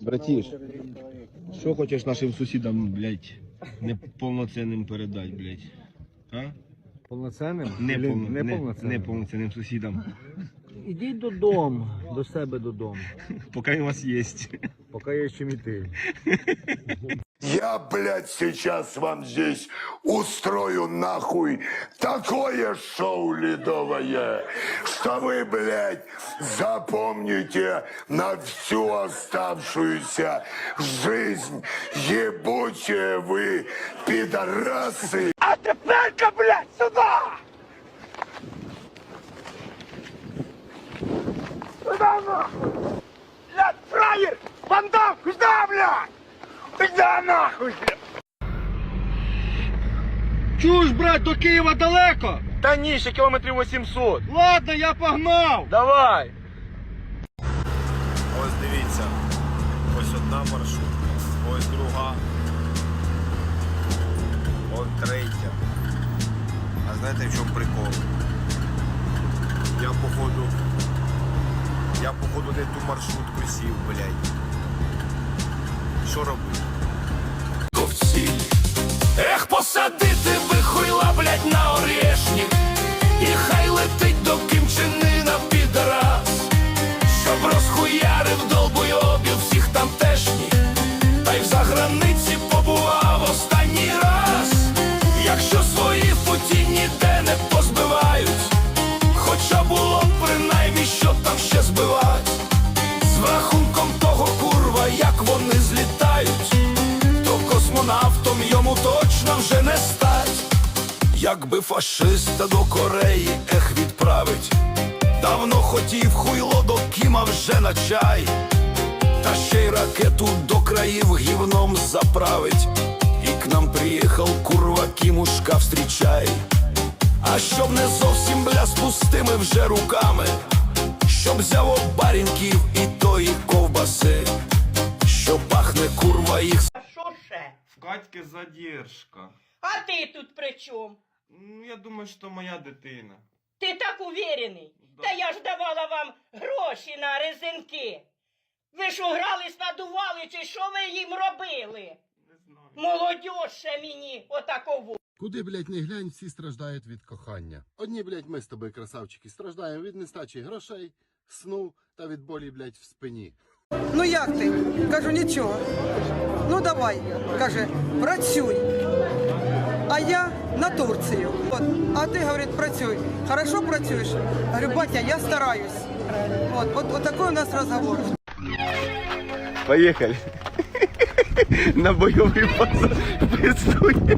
Братіш, що хочеш нашим сусідам, блядь, неповноцінним передати, блядь? А? Повноцінним? Не, не, неповноцінним? неповноцінним сусідам. Ідіть додому, до себе додому, Поки у вас є. поки є чим іти. Я, блядь, сейчас вам здесь устрою нахуй такое шоу ледовое, что вы, блядь, запомните на всю оставшуюся жизнь. Ебучие вы, пидорасы! А теперь-ка, блядь, сюда! Сюда, нахуй! Блядь, фраер! Бандам, куда, блядь? Куда, нахуй? Чуж, брат, до Києва далеко? Та ні, ще кілометрів 800. Ладно, я погнав! Давай. Ось дивіться, ось одна маршрутка, ось друга, ось третя. А знаєте в чому прикол? Я походу. Я походу не ту маршрутку сів, блядь. Що робити? Ех, посадити би хуйла, блять, на орешник І хай летить до кимчинина підраз. Щоб розхуярив долбойобів всіх тамтешніх. Та й в заграниці точно вже не стать. Якби фашиста до Кореї ех відправить, давно хотів хуйло до Кіма вже на чай, та ще й ракету до країв гівном заправить, і к нам приїхав курва Кімушка встрічай. А щоб не зовсім бля з пустими вже руками, щоб взяв обарінків і тої ковбаси, задержка. А ти тут при чому? Ну, я думаю, що моя дитина. Ти так уверений? Да. Та я ж давала вам гроші на резинки. Ви ж угрались, надували, чи що ви їм робили? Не знаю. Молодь ще мені отакову. Куди, блядь, не глянь, всі страждають від кохання. Одні, блядь, ми з тобою, красавчики, страждаємо від нестачі грошей, сну та від болі, блядь, в спині. Ну як ти? Кажу, нічого. Ну давай, каже, працюй. А я на Турцію. От. А ти, говорить, працюй. Хорошо працюєш? Говорю, батя, я стараюсь. От, от, от такой у нас розговор. Поїхали. На бойовий позор. Пиздує.